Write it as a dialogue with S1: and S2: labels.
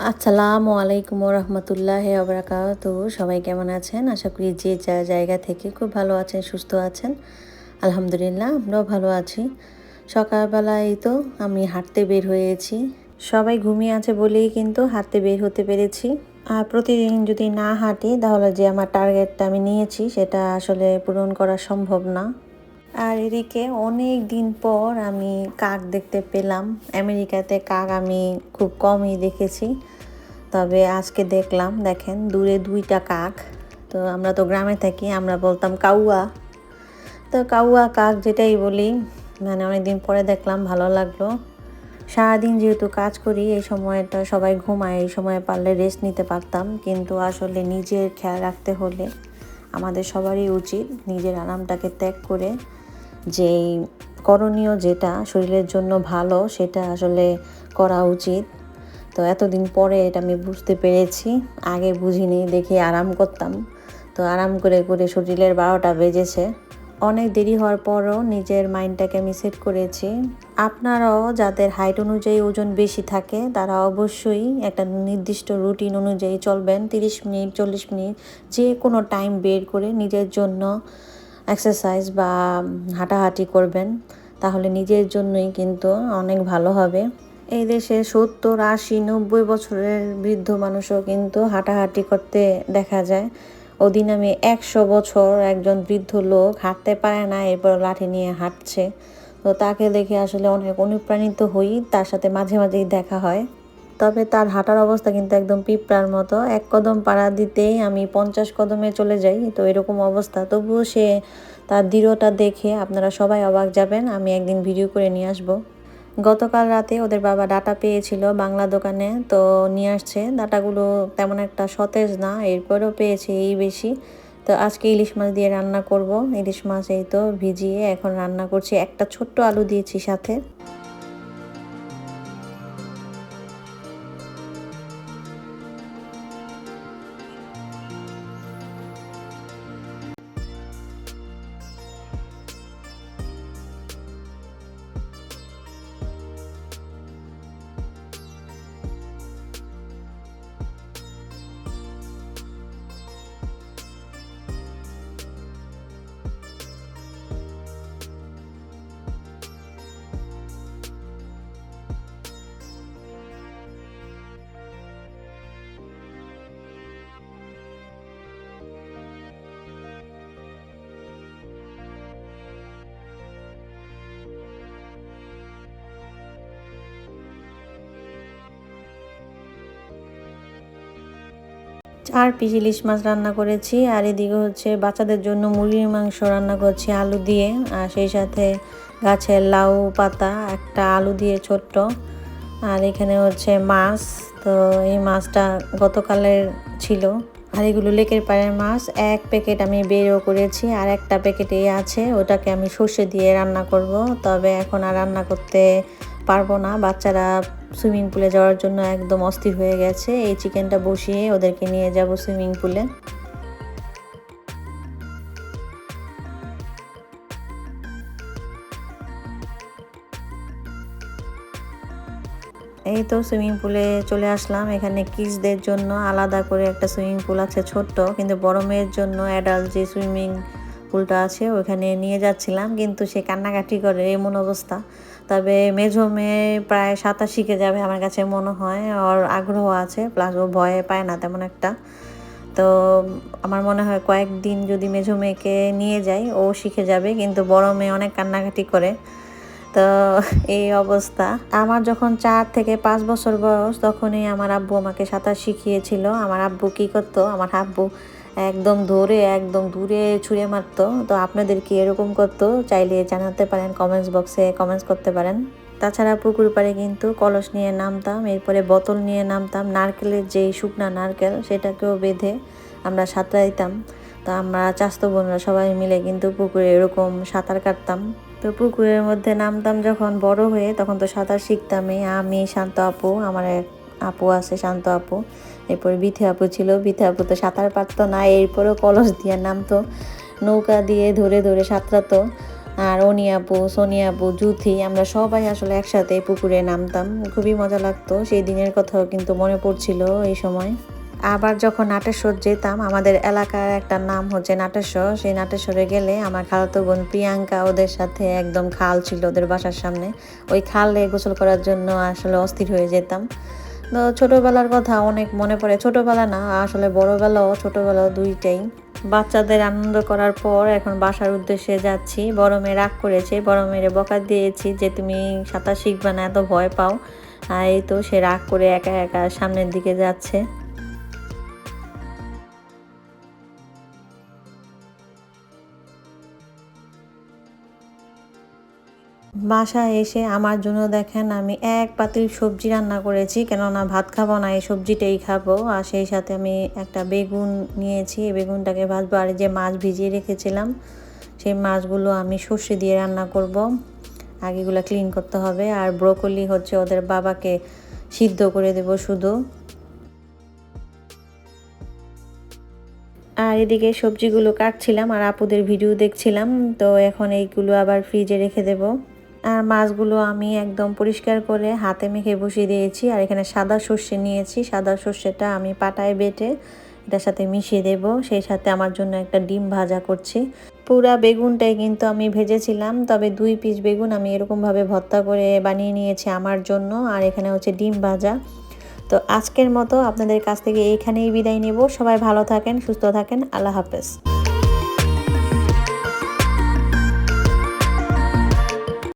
S1: আসসালামু আলাইকুম রহমতুল্লাহ আবরাকাত সবাই কেমন আছেন? আশা করি যে যা জায়গা থেকে খুব ভালো আছেন, সুস্থ আছেন, আলহামদুলিল্লাহ আমরাও ভালো আছি। সকালবেলায় তো আমি হাঁটতে বের হয়েছি। সবাই ঘুমিয়ে আছে বলেই কিন্তু হাঁটতে বের হতে পেরেছি। আর প্রতিদিন যদি না হাঁটি, তাহলে যে আমার টার্গেটটা আমি নিয়েছি, সেটা আসলে পূরণ করা সম্ভব না। আর এদিকে অনেক দিন পর আমি কাক দেখতে পেলাম। আমেরিকাতে কাক আমি খুব কমই দেখেছি। তবে আজকে দেখলাম, দেখেন, দূরে দুইটা কাক। তো আমরা তো গ্রামে থাকি, আমরা বলতাম কাউয়া। তো কাউয়া কাক যেটাই বলি মানে অনেকদিন পরে দেখলাম, ভালো লাগল। সারাদিন যেহেতু কাজ করি, এই সময়টা সবাই ঘুমায়, এই সময় পারলে রেস্ট নিতে পারতাম। কিন্তু আসলে নিজের খেয়াল রাখতে হলে আমাদের সবারই উচিত নিজের আরামটাকে ত্যাগ করে যেই করণীয় যেটা শরীরের জন্য ভালো, সেটা আসলে করা উচিত। তো এতদিন পরে এটা আমি বুঝতে পেরেছি। আগে বুঝিনি, দেখে আরাম করতাম। তো আরাম করে করে শরীরের বারোটা বেজেছে। অনেক দেরি হওয়ার পরও নিজের মাইন্ডটাকে আমি সেট করেছি। আপনারাও যাদের হাইট অনুযায়ী ওজন বেশি থাকে, তারা অবশ্যই একটা নির্দিষ্ট রুটিন অনুযায়ী চলবেন। তিরিশ মিনিট, চল্লিশ মিনিট যে কোনো টাইম বের করে নিজের জন্য এক্সারসাইজ বা হাঁটাহাঁটি করবেন, তাহলে নিজের জন্যই কিন্তু অনেক ভালো হবে। এই দেশে সত্তর, আশি, নব্বই বছরের বৃদ্ধ মানুষও কিন্তু হাঁটাহাঁটি করতে দেখা যায়। ওদিন আমি একশো বছর একজন বৃদ্ধ লোক হাঁটতে পারে না, এরপর লাঠি নিয়ে হাঁটছে। তো তাকে দেখে আসলে অনেক অনুপ্রাণিত হই, তার সাথে মাঝে মাঝেই দেখা হয়। তবে তার হাঁটার অবস্থা কিন্তু একদম পিঁপড়ার মতো। এক কদম পাড়া দিতেই আমি পঞ্চাশ কদমে চলে যাই, তো এরকম অবস্থা। তবুও সে তার দৃঢ়তা দেখে আপনারা সবাই অবাক যাবেন, আমি একদিন ভিডিও করে নিয়ে আসব। গতকাল রাতে ওদের বাবা ডাটা পেয়েছিল বাংলা দোকানে, তো নিয়ে আসছে। ডাটাগুলো তেমন একটা সতেজ না, এরপরেও পেয়েছে এই বেশি। তো আজকে ইলিশ মাছ দিয়ে রান্না করব। ইলিশ মাছ এই তো ভিজিয়ে এখন রান্না করছি। একটা ছোট্ট আলু দিয়েছি সাথে। চার পিস ইলিশ মাছ রান্না করেছি, আর এদিকে হচ্ছে বাচ্চাদের জন্য মুরগির মাংস রান্না করছি আলু দিয়ে, আর সেই সাথে গাছের লাউ পাতা, একটা আলু দিয়ে ছোট্ট, আর এখানে হচ্ছে মাছ, তো এই মাছটা গতকালের ছিল। আর এগুলো লেকের পাড়ের মাছ, এক প্যাকেট আমি বেরও করেছি, আর একটা প্যাকেটে আছে, ওটাকে আমি সর্ষে দিয়ে রান্না করব, তবে এখন আর রান্না করতে পারব না, বাচ্চারা সুইমিং পুলে যাওয়ার জন্য একদম অস্থির হয়ে গেছে। এই চিকেনটা বসিয়ে ওদেরকে নিয়ে যাব সুইমিং পুলে। এই তো সুইমিং পুলে চলে আসলাম। এখানে কিডসদের জন্য আলাদা করে একটা সুইমিং পুল আছে ছোট্ট, কিন্তু বড় মেয়ের জন্য অ্যাডাল্ট যে সুইমিং পুলটা আছে ওখানে নিয়ে যাচ্ছিলাম, কিন্তু সে কান্নাকাটি করে, এমন অবস্থা। তবে মেঝো মেয়ে প্রায় সাঁতার শিখে যাবে আমার কাছে মনে হয়, ওর আগ্রহ আছে প্লাস ও ভয়ে পায় না তেমন একটা। তো আমার মনে হয় কয়েকদিন যদি মেঝো মেয়েকে নিয়ে যাই, ও শিখে যাবে, কিন্তু বড় মেয়ে অনেক কান্নাকাটি করে। তো এই অবস্থা। আমার যখন চার থেকে পাঁচ বছর বয়স, তখনই আমার আব্বু আমাকে সাঁতার শিখিয়েছিল। আমার আব্বু কী করতো? আমার আব্বু একদম ধরে, একদম দূরে ছুঁড়ে মারতো। তো আপনাদের কি এরকম করতো? চাইলে জানাতে পারেন কমেন্টস বক্সে কমেন্টস করতে পারেন। তাছাড়া পুকুর পাড়ে কিন্তু কলস নিয়ে নামতাম, এরপরে বোতল নিয়ে নামতাম, নারকেলের যেই শুকনা নারকেল, সেটাকেও বেঁধে আমরা সাঁতরা দিতাম তো আমরা চাস্তো বোনরা সবাই মিলে কিন্তু পুকুরে এরকম সাঁতার কাটতাম। তো পুকুরের মধ্যে নামতাম যখন বড় হয়ে, তখন তো সাঁতার শিখতামই। আমি, শান্ত আপু, আমার এক আপু আছে, শান্ত আপু। এরপর বিথে আপু ছিল, বিথে আপু তো সাঁতার পারতো না, এরপরেও কলস দিয়ে নামতো, নৌকা দিয়ে ধরে ধরে সাঁতরাতো। আর অনিয়াপু সোনিয়াপু জুথি, আমরা সবাই আসলে একসাথে পুকুরে নামতাম, খুবই মজা লাগতো। সেই দিনের কথাও কিন্তু মনে পড়ছিল এই সময়। আবার যখন নাটেশ্বর যেতাম, আমাদের এলাকার একটা নাম হচ্ছে নাটেশ্বর। সেই নাটেশ্বরে গেলে আমার খালাতো বোন প্রিয়াঙ্কা ওদের সাথে একদম খাল ছিল ওদের বাসার সামনে। ওই খালে গোসল করার জন্য আসলে অস্থির হয়ে যেতাম। তো ছোটোবেলার কথা অনেক মনে পড়ে। ছোটোবেলা না, আসলে বড়োবেলাও ছোটোবেলাও দুইটাই। বাচ্চাদের আনন্দ করার পর এখন বাসার উদ্দেশ্যে যাচ্ছি। বড় মেয়ে রাগ করেছে, বড় মেয়েরে বকা দিয়েছি যে, তুমি সাঁতার শিখবে না, এত ভয় পাও। এই তো সে রাগ করে একা একা সামনের দিকে যাচ্ছে। বাসায় এসে আমার জন্য দেখেন আমি এক পাতিল সবজি রান্না করেছি, কেননা ভাত খাব না, এই সবজিটাই খাব। আর সেই সাথে আমি একটা বেগুন নিয়েছি, এই বেগুনটাকে ভাজবো। আর যে মাছ ভিজিয়ে রেখেছিলাম, সেই মাছগুলো আমি সর্ষে দিয়ে রান্না করব। আগেগুলো ক্লিন করতে হবে। আর ব্রোকলি হচ্ছে ওদের বাবাকে সিদ্ধ করে দেব শুধু। আর এদিকে সবজিগুলো কাটছিলাম, আর আপুদের ভিডিও দেখছিলাম। তো এখন এইগুলো আবার ফ্রিজে রেখে দেবো। আর মাছগুলো আমি একদম পরিষ্কার করে হাতে মেখে বসিয়ে দিয়েছি। আর এখানে সাদা সর্ষে নিয়েছি। সাদা সর্ষেটা আমি পাটায় বেটে এটার সাথে মিশিয়ে দেব। সেই সাথে আমার জন্য একটা ডিম ভাজা করছি। পুরা বেগুনটাই কিন্তু আমি ভেজেছিলাম, তবে দুই পিস বেগুন আমি এরকমভাবে ভর্তা করে বানিয়ে নিয়েছি আমার জন্য। আর এখানে হচ্ছে ডিম ভাজা। তো আজকের মতো আপনাদের কাছ থেকে এইখানেই বিদায় নেব। সবাই ভালো থাকেন, সুস্থ থাকেন। আল্লাহ হাফেজ।